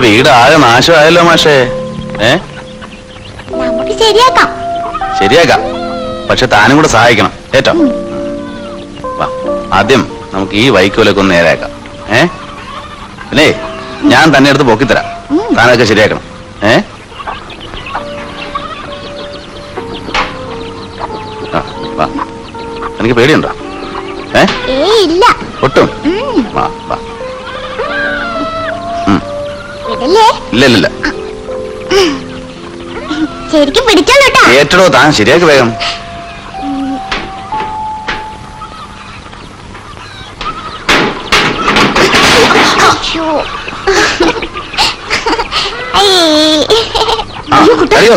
വീട് ആകെ നാശമായല്ലോ മാഷേ. ഏ? നമുക്ക് ശരിയാക്കാം. ശരിയാക്കാം. പക്ഷെ താനും കൂടെ സഹായിക്കണം. ഏറ്റോ വാ ആദ്യം നമുക്ക് ഈ വൈക്കോലൊക്കെ ഒന്ന് നേരെയാക്കാം. ഏ? പിന്നെ ഞാൻ തന്നെ അടുത്ത് പൊക്കിത്തരാം. താനൊക്കെ ശരിയാക്കണം. ഏ? ആ, വാ. എനിക്ക് പേടിയുണ്ടോ? ഏ? ഇല്ല. ഒട്ടും. വാ വാ. വിടല്ലേ ഇല്ല ശരിക്കും പിടിച്ചോ ഏറ്റടോ താൻ ശരിയാക്കി വേഗം. അയ്യോ. ഏയ്. ആ, അറിയോ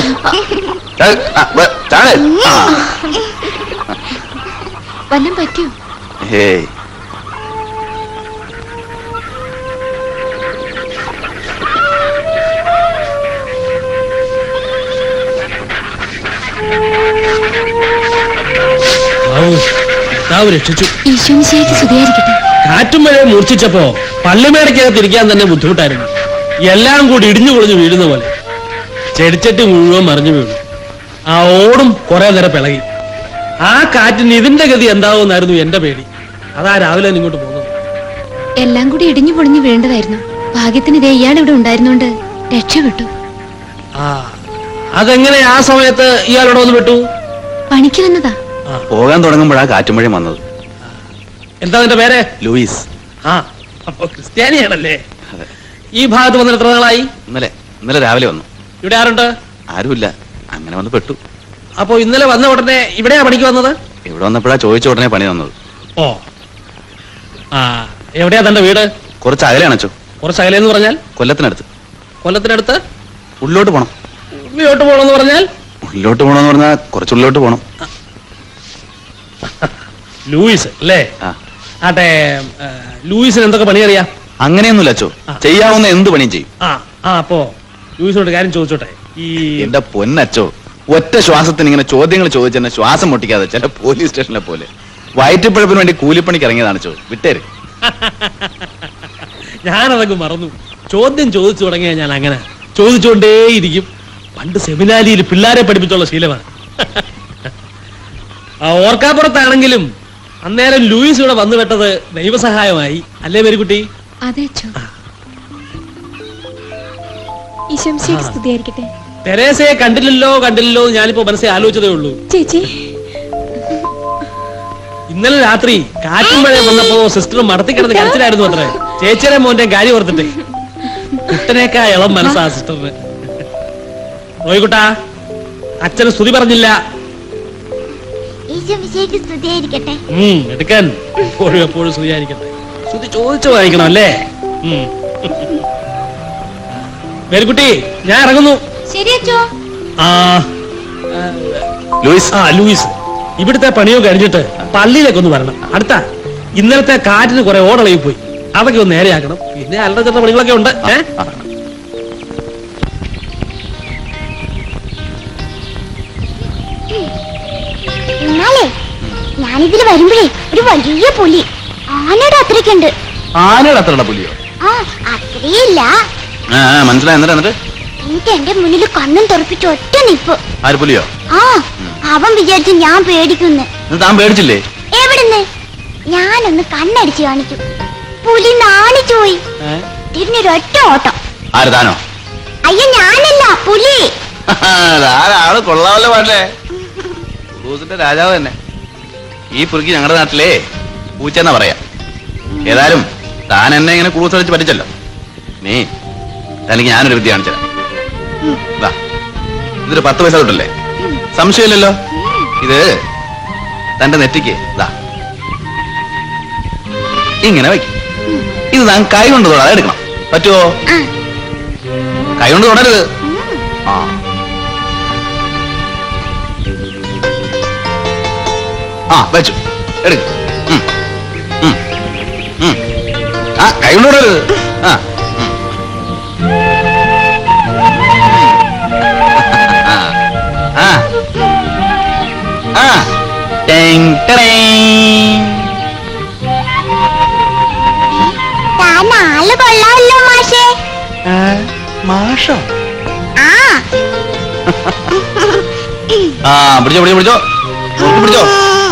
ഏ, ആ, വേ, ചാട്. ആ. വല്ലതും പറ്റൂ ഹേയ് രക്ഷിച്ചു. സ്തുതിയായിരിക്കട്ടെ കാറ്റും മഴയെ മൂർച്ഛിച്ചപ്പോ പള്ളിമേടക്കകത്ത് ഇരിക്കാൻ തന്നെ ബുദ്ധിമുട്ടായിരുന്നു. എല്ലാം കൂടി ഇടിഞ്ഞു പൊളിഞ്ഞു വീഴുന്ന പോലെ. ചെടിച്ചട്ടി മുഴുവൻ മറിഞ്ഞു വീണു. ആ ഓടും കുറെ നേരം പിളകി. ആ കാറ്റിന് ഇതിന്റെ ഗതി എന്താവുമെന്നായിരുന്നു എന്റെ പേടി. അതാ രാവിലെ ഇങ്ങോട്ട് പോകുന്നത്. എല്ലാം കൂടി ഇടിഞ്ഞു പൊളിഞ്ഞു വീഴേണ്ടതായിരുന്നു. ഭാഗ്യത്തിന് ഇതേ ഇയാൾ ഇവിടെ ഉണ്ടായിരുന്നോണ്ട് രക്ഷപ്പെട്ടു ആ അതെങ്ങനെ ആ സമയത്ത് ഇയാളോട് ഒന്ന് വിട്ടു? പണിക്ക് വന്നതാ. പോകാൻ തുടങ്ങുമ്പോഴാ കാറ്റുമഴയും വന്നത്. എന്താ നിന്റെ പേര്? ലൂയിസ്. ആ അപ്പൊ ക്രിസ്ത്യാനിയാണല്ലേ? ഈ ഭാഗത്ത് വന്നിട്ട് എത്ര നാളായി? ഇന്നലെ ഇന്നലെ രാവിലെ വന്നു. ഇവിടെ ആരുണ്ട്? ആരുമില്ല. അങ്ങനെ വന്ന് പെട്ടു. അപ്പോ ഇന്നലെ വന്ന ഉടനെ ഇവിടെയാ പണിക്ക് വന്നത്? ഇവിടെ വന്നപ്പോഴാ ചോദിച്ച ഉടനെ പണി തന്നത്. ഓ. ആ എവിടെയാ തന്റെ വീട്? കുറച്ച് അകലെയാണച്ചോ കുറച്ച് കുറച്ച് അകലെന്ന് പറഞ്ഞാൽ? കൊല്ലത്തിനടുത്ത്. കൊല്ലത്തിനടുത്ത്? ഉള്ളിലോട്ട് പോണം. ഉള്ളിലോട്ട് പോകണമെന്ന് പറഞ്ഞാൽ? ഉള്ളിലോട്ട് പോകണമെന്ന് പറഞ്ഞാൽ കുറച്ച് ഉള്ളിലോട്ട് പോകണം ലൂയിസ് അല്ലേ? ആ. ആട്ടെ ഏ, ലൂയിസിന് എന്തൊക്കെ പണി അറിയാം അങ്ങനെയൊന്നുമില്ല അച്ചോ. ചെയ്യാവുന്ന എന്ത് പണിയും ചെയ്യും? ആ ആ അപ്പോ ലൂയിസിനോട് കാര്യം ചോദിച്ചോട്ടെ? ഈ എന്റെ പൊന്നച്ചോ ഒറ്റ ശ്വാസത്തിന് ഇങ്ങനെ ചോദ്യങ്ങൾ ചോദിച്ചെന്നെ ശ്വാസം മുട്ടിക്കാതെ ചില പോലീസ് സ്റ്റേഷനിലെ പോലെ. വയറ്റിപ്പഴപ്പിന് വേണ്ടി കൂലിപ്പണിക്ക് ഇറങ്ങിയതാണ് ചോ വിട്ടേര്. ഞാനതൊക്കെ മറന്നു. ചോദ്യം ചോദിച്ചു തുടങ്ങിയാൽ ഞാൻ അങ്ങനെ ചോദിച്ചുകൊണ്ടേയിരിക്കും. പണ്ട് സെമിനാരിയിൽ പിള്ളേരെ പഠിപ്പിച്ചുള്ള ശീലമാണ്. ഓർക്കാപ്പുറത്താണെങ്കിലും അന്നേരം ലൂയിസ് ഇവിടെ വന്നു വിട്ടത് ദൈവസഹായമായി. അല്ലേ മേരിക്കുട്ടി അതെ സ്തുതിയായിരിക്കട്ടെ. തെരേസയെ കണ്ടില്ലല്ലോ കണ്ടില്ലല്ലോ ഞാനിപ്പോ മനസ്സിൽ ആലോചിച്ചതേ ഉള്ളൂ. ചേച്ചി. ഇന്നലെ രാത്രി കാറ്റും മഴ വന്നപ്പോ സിസ്റ്റർ മടത്തിക്കിടന്ന് കരച്ചിലായിരുന്നു അത്രേ. ചേച്ചിയുടെ മോന്റെ കാര്യം ഓർത്തിട്ട്. കുട്ടനേക്കാ ഇളം മനസ്സാ സിസ്റ്ററിന് നോയിക്കുട്ടാ അച്ഛന് സ്തുതി പറഞ്ഞില്ല. സ്തുതിയായിരിക്കട്ടെ. എടുക്കാൻ. എപ്പോഴും എപ്പോഴും സ്തുതിയായിരിക്കട്ടെ. സ്തുതി ചോദിച്ചു വാങ്ങിക്കണം അല്ലേ ഉം. മേരിക്കുട്ടി ഞാൻ ഇറങ്ങുന്നു. ശരി ആ ലൂയിസ്. ആ ലൂയിസ്. ഇവിടുത്തെ പണിയോ കഴിഞ്ഞിട്ട് പള്ളിയിലേക്ക് ഒന്ന് വരണം. അടുത്ത ഇന്നലത്തെ കാറ്റിന് കുറെ ഓടളയിൽ പോയി. അതൊക്കെ ഒന്ന് നേരെയാക്കണം. പിന്നെ അല്ലറ പണികളൊക്കെ ഉണ്ട്. ഏ? ഞാനിതിൽ വരുമ്പോഴേ ഒരു വലിയ പുലി. ആനയുടെ അത്രയ്ക്കുണ്ട്. ആനയുടെ അത്രയുള്ള പുലിയോ? ആ അത്രയില്ല. ആ ആ, മനസ്സിലായി. എന്നിട്ട് എന്നിട്ട്? എന്നിട്ട് എന്റെ മുന്നിൽ കണ്ണും തുറപ്പിച്ച് ഒറ്റ നിപ്പ്. ആര് പുലിയോ? ആ അവൻ വിചാരിച്ചു ഞാൻ പേടിക്കുന്നു. എന്നിട്ട് താൻ പേടിച്ചില്ലേ? എവിടുന്ന്? ഞാനൊന്ന് കണ്ണടിച്ച് കാണിച്ചു. പുലി നാണിച്ചു പോയി. തിരിഞ്ഞൊരൊറ്റ ഓട്ടം. ആര് താനോ? അയ്യോ ഞാനല്ല പുലി. ആൾ കൊള്ളാമല്ലോ പാട്ടേ രാജാവ് തന്നെ. ഈ പുറുക്കി ഞങ്ങളുടെ നാട്ടിലെ പൂച്ചെന്നാ പറയാ. ഏതായാലും താൻ എന്നെ ഇങ്ങനെ കൂസടിച്ച് പറ്റിച്ചല്ലോ നീ തനിക്ക് ഞാനൊരു വിദ്യ കാണിച്ചു ഇതൊരു പത്ത് പൈസ തൊട്ടല്ലേ? സംശയമില്ലല്ലോ? ഇത് തന്റെ നെറ്റിക്ക് ഇതാ ഇങ്ങനെ വയ്ക്കും. ഇത് താൻ കൈ കൊണ്ട് തൊടാതെ എടുക്കണം. പറ്റുമോ കൈ കൊണ്ട് തൊടരുത്. ആ. ആ വെച്ചു. എടുക്ക. ഉം. ഉം. ഉം. ആ കൈകൊണ്ട് ആ ആൾ കൊള്ളാമല്ലോ മാഷേ. മാഷോ? ആ. ആ പിടിച്ചോ പിടിച്ചോ പിടിച്ചോ. പിടിച്ചോ.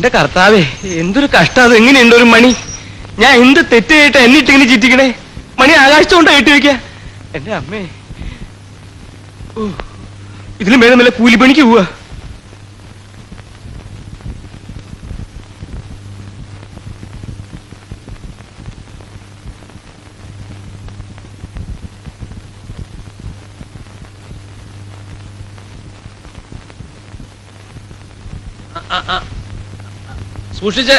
എന്റെ കർത്താവേ എന്തൊരു കഷ്ടം അത് എങ്ങനെയുണ്ട് ഒരു മണി? ഞാൻ എന്ത് തെറ്റ് ചെയ്തിട്ട് എന്നിട്ടിങ്ങനെ ചിറ്റിക്കണേ? മണി ആകാശത്തോണ്ട് കെട്ടി വെക്ക? എന്റെ അമ്മേ. ഓ ഇതിലും വേറെ നല്ല കൂലിപ്പണിക്ക് പോവാ. സൂക്ഷിച്ച്.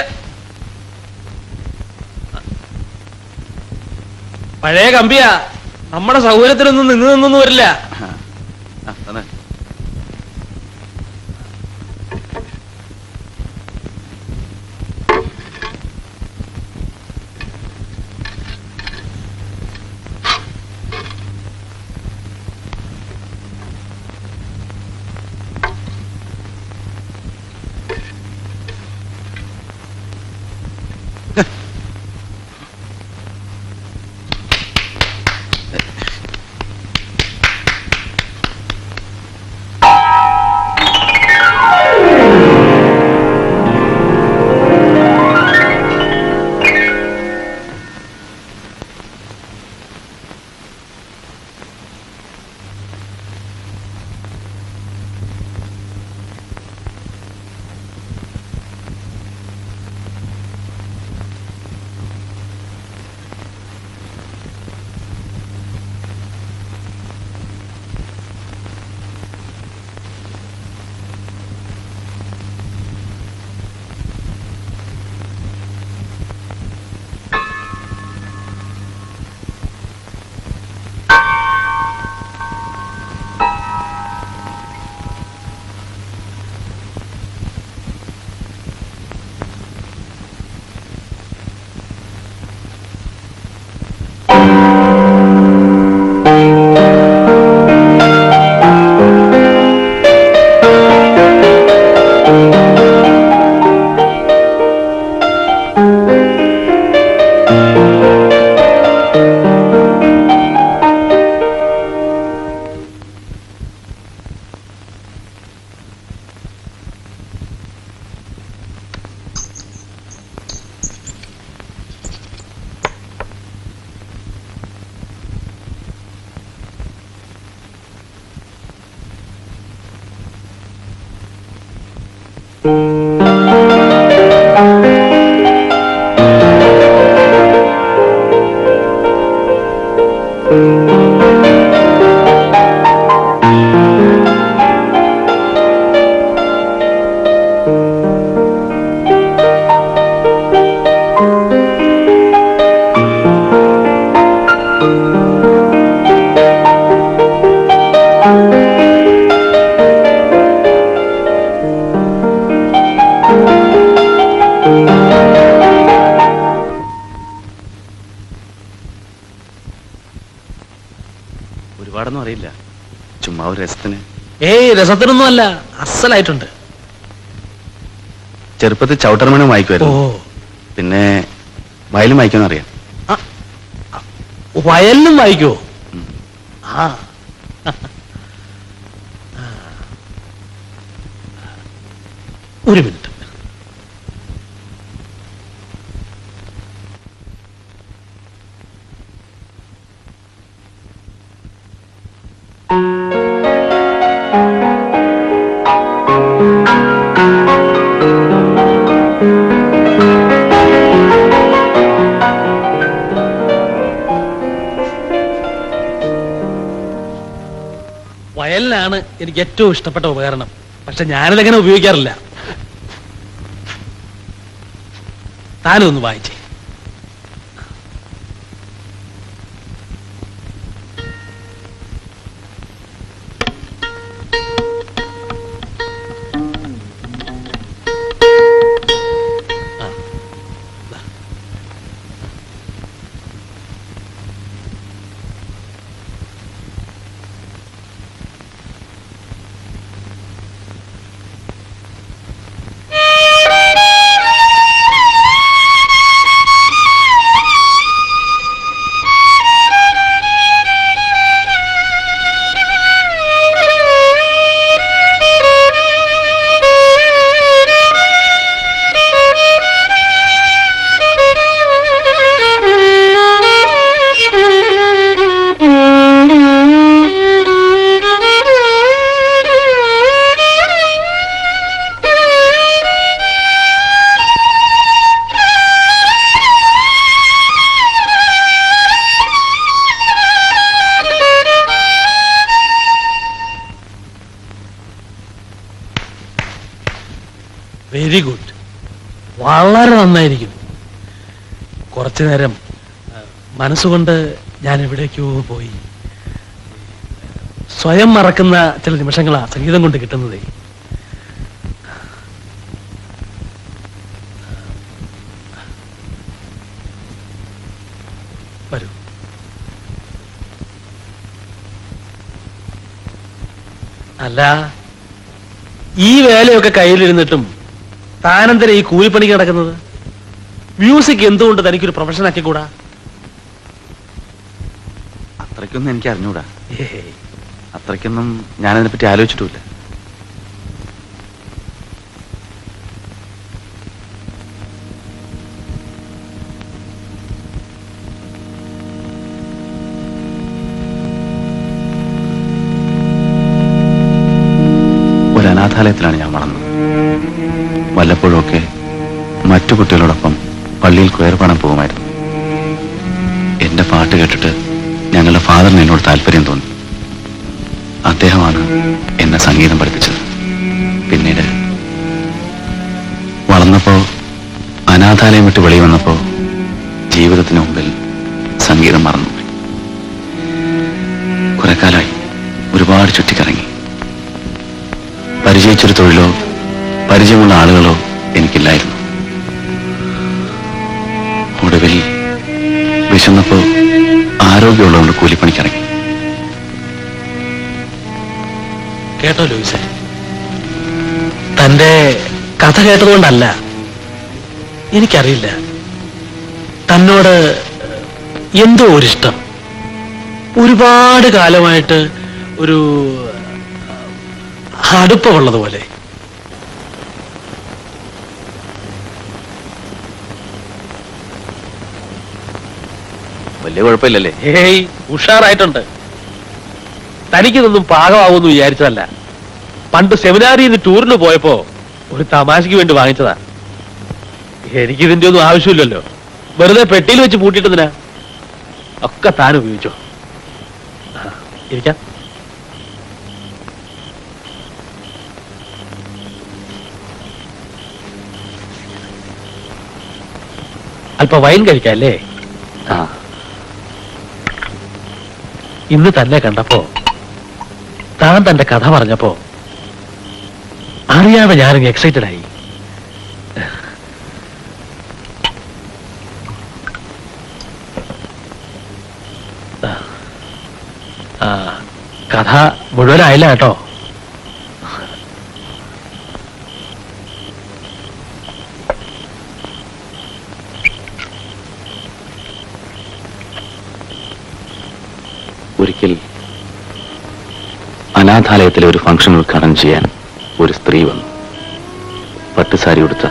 പഴയ കമ്പിയാ. നമ്മുടെ സൗകര്യത്തിനൊന്നും നിന്ന് നിന്നൊന്നും വരില്ല. ആ, തന്നെ. ഒരുപാടൊന്നും അറിയില്ല. ചുമ്മാ ഒരു രസത്തിന്. ഏയ് രസത്തിനൊന്നും അല്ല. അസലായിട്ടുണ്ട്. ചെറുപ്പത്തിൽ ചവിട്ടർമണം ഓ വായിക്കുമായിരുന്നു. പിന്നെ വയലും വായിക്കുമെന്ന് അറിയാം. വയലിനും വായിക്കോ? ഉം. ആ. ഒരു മിനിറ്റ്. എനിക്ക് ഏറ്റവും ഇഷ്ടപ്പെട്ട ഉപകരണം. പക്ഷെ ഞാനിതങ്ങനെ ഉപയോഗിക്കാറില്ല. താനൊന്ന് വായിച്ചേ. Very good. വളരെ നന്നായിരിക്കും കുറച്ചു നേരം മനസ്സുകൊണ്ട് ഞാൻ എവിടേക്കോ പോയി. സ്വയം മറക്കുന്ന ചില നിമിഷങ്ങളാണ് സംഗീതം കൊണ്ട് കിട്ടുന്നത്. അല്ല ഈ വേലയൊക്കെ കയ്യിലിരുന്നിട്ടും താനെന്തര ഈ കൂലിപ്പണിക്ക് നടക്കുന്നത്? മ്യൂസിക് എന്തുകൊണ്ട് തനിക്കൊരു പ്രൊഫഷൻ ആക്കിക്കൂടാ? അത്രയ്ക്കൊന്നും എനിക്ക് അറിഞ്ഞൂടാ അത്രയ്ക്കൊന്നും ഞാനതിനെ പറ്റി ആലോചിച്ചിട്ടുമില്ല. ഒരു മറ്റു കുട്ടികളോടൊപ്പം പള്ളിയിൽ കുയർപ്പാടാൻ പോകുമായിരുന്നു. എന്റെ പാട്ട് കേട്ടിട്ട് ഞങ്ങളുടെ ഫാദറിന് എന്നോട് താല്പര്യം തോന്നി. അദ്ദേഹമാണ് എന്നെ സംഗീതം പഠിപ്പിച്ചത്. പിന്നീട് വളർന്നപ്പോ അനാഥാലയം വിട്ട് വെളി വന്നപ്പോ ജീവിതത്തിന് മുമ്പിൽ സംഗീതം മറന്നു കുറെ കാലമായി ഒരുപാട് ചുറ്റിക്കറങ്ങി. പരിചയിച്ചൊരു തൊഴിലോ പരിചയമുള്ള ആളുകളോ എനിക്കില്ലായിരുന്നു. വിശന്നപ്പോ ആരോഗ്യമുള്ളതുകൊണ്ട് കൂലിപ്പണിക്കിറങ്ങി കേട്ടോ ലൂയിസെ. തന്റെ കഥ കേട്ടതുകൊണ്ടല്ല. എനിക്കറിയില്ല. തന്നോട് എന്തോ ഒരു ഇഷ്ടം ഒരുപാട് കാലമായിട്ട് ഒരു അടുപ്പമുള്ളതുപോലെ. വലിയ കുഴപ്പമില്ലല്ലേ. ഏയ് ഉഷാറായിട്ടുണ്ട്. തനിക്കിതൊന്നും പാകമാവുമെന്ന് വിചാരിച്ചതല്ല. പണ്ട് സെമിനാറിൽ നിന്ന് ടൂറിന് പോയപ്പോ ഒരു തമാശയ്ക്ക് വേണ്ടി വാങ്ങിച്ചതാ. എനിക്കിതിന്റെ ഒന്നും ആവശ്യമില്ലല്ലോ. വെറുതെ പെട്ടിയിൽ വെച്ച് പൂട്ടിയിട്ടതിനാ ഒക്കെ താൻ ഉപയോഗിച്ചോ. ഇരിക്കാം. അല്പ വൈൻ കഴിക്കാം അല്ലേ ആ. ഇന്ന് തന്നെ കണ്ടപ്പോ താൻ തന്റെ കഥ പറഞ്ഞപ്പോ അറിയാതെ ഞാനിങ് എക്സൈറ്റഡ് ആയി. കഥ മുഴുവനായില്ല കേട്ടോ. ഒരിക്കൽ അനാഥാലയത്തിലെ ഒരു ഫംഗ്ഷൻ ഉദ്ഘാടനം ചെയ്യാൻ ഒരു സ്ത്രീ വന്നു. പട്ടുസാരി ഉടുത്ത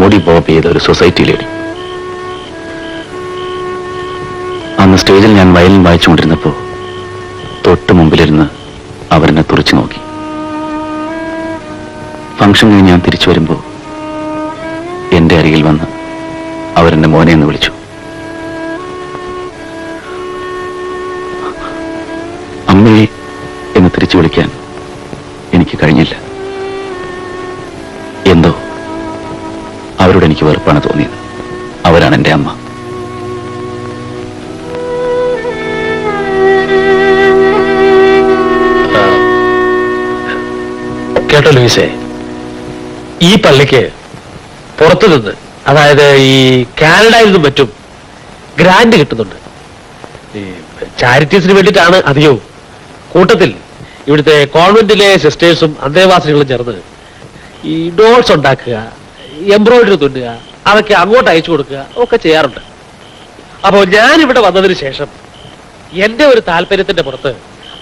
മുടി ബോബ് ചെയ്ത ഒരു സൊസൈറ്റി ലേഡി. അന്ന് സ്റ്റേജിൽ ഞാൻ വയലിൻ വായിച്ചുകൊണ്ടിരുന്നപ്പോ തൊട്ട് മുമ്പിലിരുന്ന് അവരെന്നെ തുറച്ചു നോക്കി. ഫംഗ്ഷൻ കഴിഞ്ഞ് ഞാൻ തിരിച്ചു വരുമ്പോ എന്റെ അരികിൽ വന്ന് അവരെന്നെ മോനെ എന്ന് വിളിച്ചു. തിരിച്ചു വിളിക്കാൻ എനിക്ക് കഴിഞ്ഞില്ല. എന്തോ അവരോട് എനിക്ക് വെറുപ്പാണ് തോന്നിയത്. അവരാണ് എന്റെ അമ്മ. കേട്ടോ ലൂയിസേ ഈ പള്ളിക്ക് പുറത്തു നിന്ന് അതായത് ഈ കാനഡയിൽ നിന്നും മറ്റും ഗ്രാന്റ് കിട്ടുന്നുണ്ട്. ഈ ചാരിറ്റീസിന് വേണ്ടിയിട്ടാണ് അധികവും കൂട്ടത്തിൽ ഇവിടുത്തെ കോൺവെന്റിലെ സിസ്റ്റേഴ്സും അന്തേവാസികളും ചേർന്ന് ഈ ഡോൾസ് ഉണ്ടാക്കുക എംബ്രോയിഡറി തുന്നുക അതൊക്കെ അങ്ങോട്ട് അയച്ചു കൊടുക്കുക ഒക്കെ ചെയ്യാറുണ്ട്. അപ്പോൾ ഞാൻ ഇവിടെ വന്നതിന് ശേഷം എന്റെ ഒരു താല്പര്യത്തിന്റെ പുറത്ത്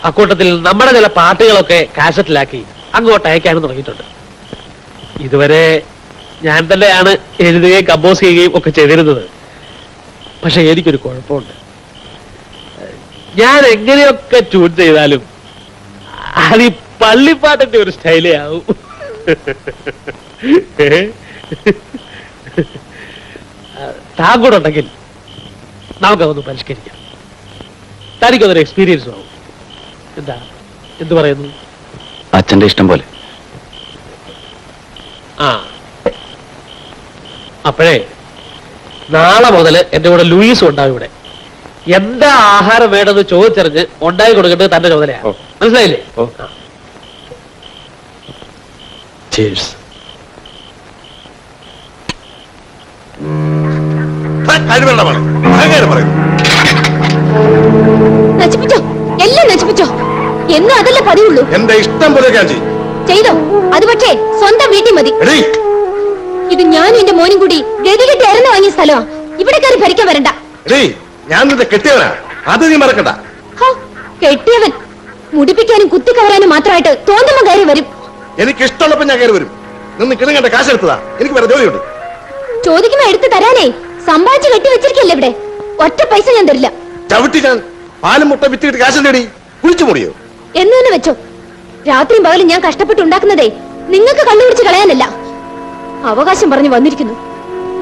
അക്കൂട്ടത്തിൽ നമ്മുടെ ചില പാട്ടുകളൊക്കെ കാസറ്റിലാക്കി അങ്ങോട്ട് അയക്കാനും തുടങ്ങിയിട്ടുണ്ട്. ഇതുവരെ ഞാൻ തന്നെയാണ് എഴുതുകയും കമ്പോസ് ചെയ്യുകയും ഒക്കെ ചെയ്തിരുന്നത്. പക്ഷെ എനിക്കൊരു കുഴപ്പമുണ്ട്. ഞാൻ എങ്ങനെയൊക്കെ ട്യൂൺ ചെയ്താലും അത് ഈ പള്ളിപ്പാട്ടിന്റെ ഒരു സ്റ്റൈലേ ആവും. താൻ കൂടെ ഉണ്ടെങ്കിൽ നമുക്കതൊന്ന് പരിഷ്കരിക്കാം. തനിക്കതൊരു എക്സ്പീരിയൻസ് ആവും. എന്താ? എന്ത് പറയുന്നു? അച്ഛന്റെ ഇഷ്ടം പോലെ. ആ. അപ്പോഴേ നാളെ മുതൽ എന്റെ കൂടെ ലൂയിസും ഉണ്ടാവും ഇവിടെ. എന്താ ആഹാരം വേണമെന്ന് ചോദിച്ചറിഞ്ഞ് ഉണ്ടായി കൊടുക്കേണ്ടത് തന്റെ മനസ്സിലായില്ലേ. നശിപ്പിച്ചോ? എല്ലാം നശിപ്പിച്ചോ? എന്നും അതല്ലേ പതിവുള്ളൂ? എന്റെ ഇഷ്ടം പോലെ ഞാൻ ചെയ്യും ചെയ്തോ? അത് പക്ഷേ സ്വന്തം വീട്ടിൽ മതി. എടീ. ഇത് ഞാനും എന്റെ മോനും കൂടി ഗതികെട്ട് ഇറന്നു വാങ്ങിയ സ്ഥലമാ. ഇവിടെ കയറി ഭരിക്കാൻ വരണ്ട. എടീ ഞാൻ നിന്റെ കെട്ടിയവനാ. അത് നീ മറക്കണ്ട. ഹോ, കെട്ടിയവൻ. മുടിപ്പിക്കാനും കുത്തിക്കവരാനും മാത്രമായിട്ട് തോന്നുമ്പോ കയറി വരും. എനിക്ക് ഇഷ്ടമുള്ളപ്പോ ഞാൻ കയറി വരും. നിന്ന് കിണങ്ങണ്ട കാശ് എടുത്തതാ. എനിക്ക് വേറെ ജോലിയുണ്ട്. ചോദിക്കുമ്പോ എടുത്ത് തരാനേ. സമ്പാദിച്ച് കെട്ടി വെച്ചിരിക്കല്ലേ ഇവിടെ. ഒറ്റ പൈസ ഞാൻ തരില്ല. ചവിട്ടി ഞാൻ പാലും മുട്ട വിത്തിട്ട് കാശ് തേടി കുഴിച്ചു മുടിയോ? എന്ന് തന്നെ വെച്ചോ. രാത്രിയും പകലും ഞാൻ കഷ്ടപ്പെട്ട് ഉണ്ടാക്കുന്നതേ നിങ്ങൾക്ക് കണ്ടുപിടിച്ച് കളയാനല്ല. അവകാശം പറഞ്ഞു വന്നിരിക്കുന്നു.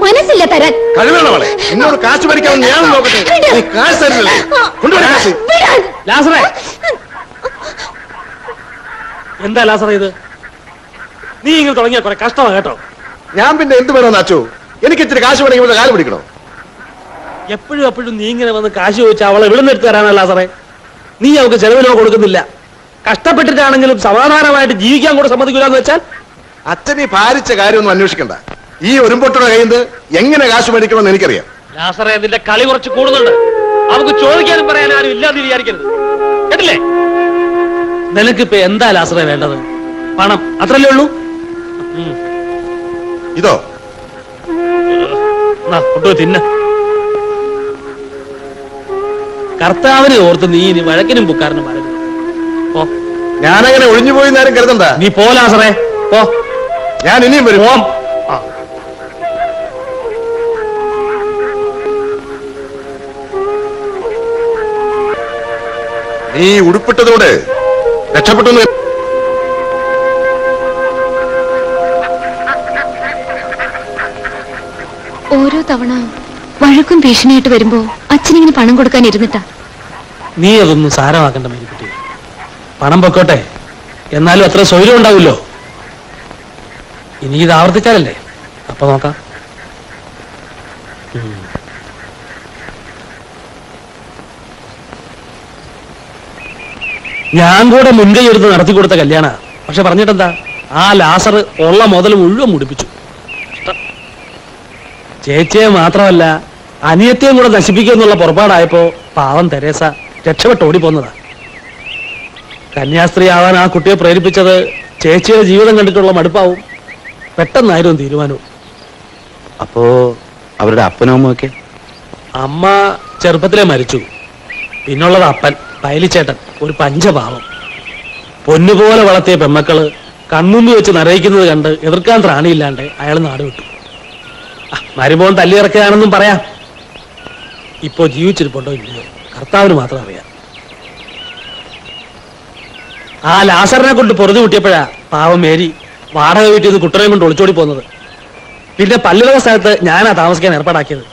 മനസ്സില്ല തരാൻ. കഴിവുള്ളവളെ എന്നോട് കാശ് ഭരിക്കാൻ ഞാൻ നോക്കട്ടെ നീ കാശ് തരില്ലേ കൊണ്ടുവരാ കാശ്. ലാസറേ എന്താ ലാസർ ഇത്? നീ ഇങ്ങനെ തുടങ്ങിയ കുറെ കഷ്ടമാണ് കേട്ടോ. ഞാൻ പിന്നെ എന്ത് വേണമെന്ന് അച്ചു എനിക്ക് ഇത്തിരി കാശ് വേണമെങ്കിൽ കാൽ പിടിക്കണോ? എപ്പോഴും എപ്പോഴും നീ ഇങ്ങനെ വന്ന് കാശ് ചോദിച്ച അവളെ വിളുന്നെടുത്ത് തരാനല്ല സാറേ നീ അവൾക്ക് ചെലവിലോ കൊടുക്കുന്നില്ല. കഷ്ടപ്പെട്ടിട്ടാണെങ്കിലും സമാധാനമായിട്ട് ജീവിക്കാൻ കൂടെ സമ്മതിക്കില്ലെന്ന് വെച്ചാൽ? അച്ഛനെ ഭാരിച്ച കാര്യമൊന്നും അന്വേഷിക്കണ്ട. ഈ ഒരുമ്പൊട്ടുടെ കയ്യിൽ നിന്ന് എങ്ങനെ കാശ് മേടിക്കണമെന്ന് എനിക്കറിയാം. ലാസറേ നിന്റെ കളി കുറച്ച് കൂടുന്നുണ്ട്. അവർക്ക് ചോദിക്കാനും പറയാനും ആരും ഇല്ലാന്ന് വിചാരിക്കരുത്. കേട്ടില്ലേ? നിനക്കിപ്പോ എന്താ ലാസറേ വേണ്ടത്? പണം. അത്രല്ലേ ഉള്ളൂ? ഇതോ? തിന്ന. കർത്താവിനെ ഓർത്ത് നീ ഇനി വഴക്കിനും പുക്കാരനും പറഞ്ഞു ഓ ഞാനങ്ങനെ ഒഴിഞ്ഞു പോയി നേരം കരുതണ്ട. നീ പോ ലാസറേ. പോ. ഞാൻ ഇനിയും വരും. പോം. നീ ഉടുപ്പിട്ടതോടെ രക്ഷപ്പെട്ടു ഓരോ തവണ വഴക്കും ഭീഷണിയായിട്ട് വരുമ്പോ അച്ഛനിങ്ങനെ പണം കൊടുക്കാൻ ഇരുന്നിട്ടാ. നീ അതൊന്നും സാരമാക്കണ്ട മേരിക്കുട്ടി. പണം പൊക്കോട്ടെ. എന്നാലും അത്ര സൗകര്യം ഉണ്ടാവില്ലോ. ഇനി ഇത് ആവർത്തിച്ചാലല്ലേ? അപ്പൊ നോക്കാം. ഞാൻ കൂടെ മുൻകൈ എടുത്ത് നടത്തി കൊടുത്ത കല്യാണ. പക്ഷെ പറഞ്ഞിട്ടെന്താ? ആ ലാസർ ഉള്ള മുതൽ മുഴുവൻ മുടിപ്പിച്ചു. ചേച്ചിയെ മാത്രമല്ല അനിയത്തെയും കൂടെ നശിപ്പിക്കുമെന്നുള്ള പുറപ്പാടായപ്പോ പാവം തെരേസ രക്ഷപ്പെട്ട് ഓടിപ്പോന്നതാ. കന്യാസ്ത്രീ ആവാൻ ആ കുട്ടിയെ പ്രേരിപ്പിച്ചത് ചേച്ചിയുടെ ജീവിതം കണ്ടിട്ടുള്ള മടുപ്പാവും. പെട്ടെന്നായിരുന്നു തീരുമാനവും. അപ്പോ അവരുടെ അപ്പനും അമ്മയൊക്കെ അമ്മ ചെറുപ്പത്തിലെ മരിച്ചു. പിന്നുള്ളത് അപ്പൻ പയലിച്ചേട്ടൻ ഒരു പഞ്ചപാവം. പൊന്നുപോലെ വളർത്തിയ പെമ്മക്കൾ കണ്ണുന്ന് വെച്ച് നിറയിക്കുന്നത് കണ്ട് എതിർക്കാൻ ത്രാണിയില്ലാണ്ട് അയാൾ നാട് വിട്ടു. മരുമോൻ തല്ലിയിറക്കുകയാണെന്നും പറയാം. ഇപ്പോ ജീവിച്ചിരിപ്പുണ്ടോ ഇല്ലയോ? കർത്താവിന് മാത്രം അറിയാം. ആ ലാസറിനെ കൊണ്ട് പൊറുതി കൂട്ടിയപ്പോഴാ പാവം മേരി വാടക വീട്ടിൽ നിന്ന് കുട്ടനെയും കൊണ്ട് ഒളിച്ചോടി പോകുന്നത് പിന്നെ പല്ലുള്ള സ്ഥലത്ത് ഞാനാ താമസിക്കാൻ ഏർപ്പാടാക്കിയത്.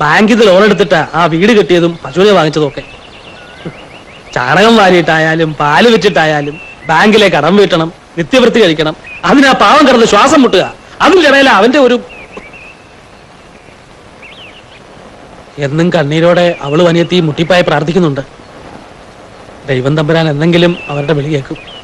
ബാങ്കിൽ നിന്ന് ലോൺ എടുത്തിട്ടാ ആ വീട് കെട്ടിയതും പശുവിനെ വാങ്ങിച്ചതും ഒക്കെ. ചാണകം വാരിയിട്ടായാലും പാൽ വെച്ചിട്ടായാലും ബാങ്കിലെ കടം വീട്ടണം നിത്യവൃത്തി കഴിക്കണം. അതിനാ പാവം കിടന്ന് ശ്വാസം മുട്ടുക. അതിനിടയിൽ അവന്റെ ഒരു എന്നും കണ്ണീരോടെ അവൾ വനിയെത്തി മുട്ടിപ്പായി പ്രാർത്ഥിക്കുന്നുണ്ട്. ദൈവം തമ്പുരാൻ എന്തെങ്കിലും അവരുടെ വിളി കേൾക്കും.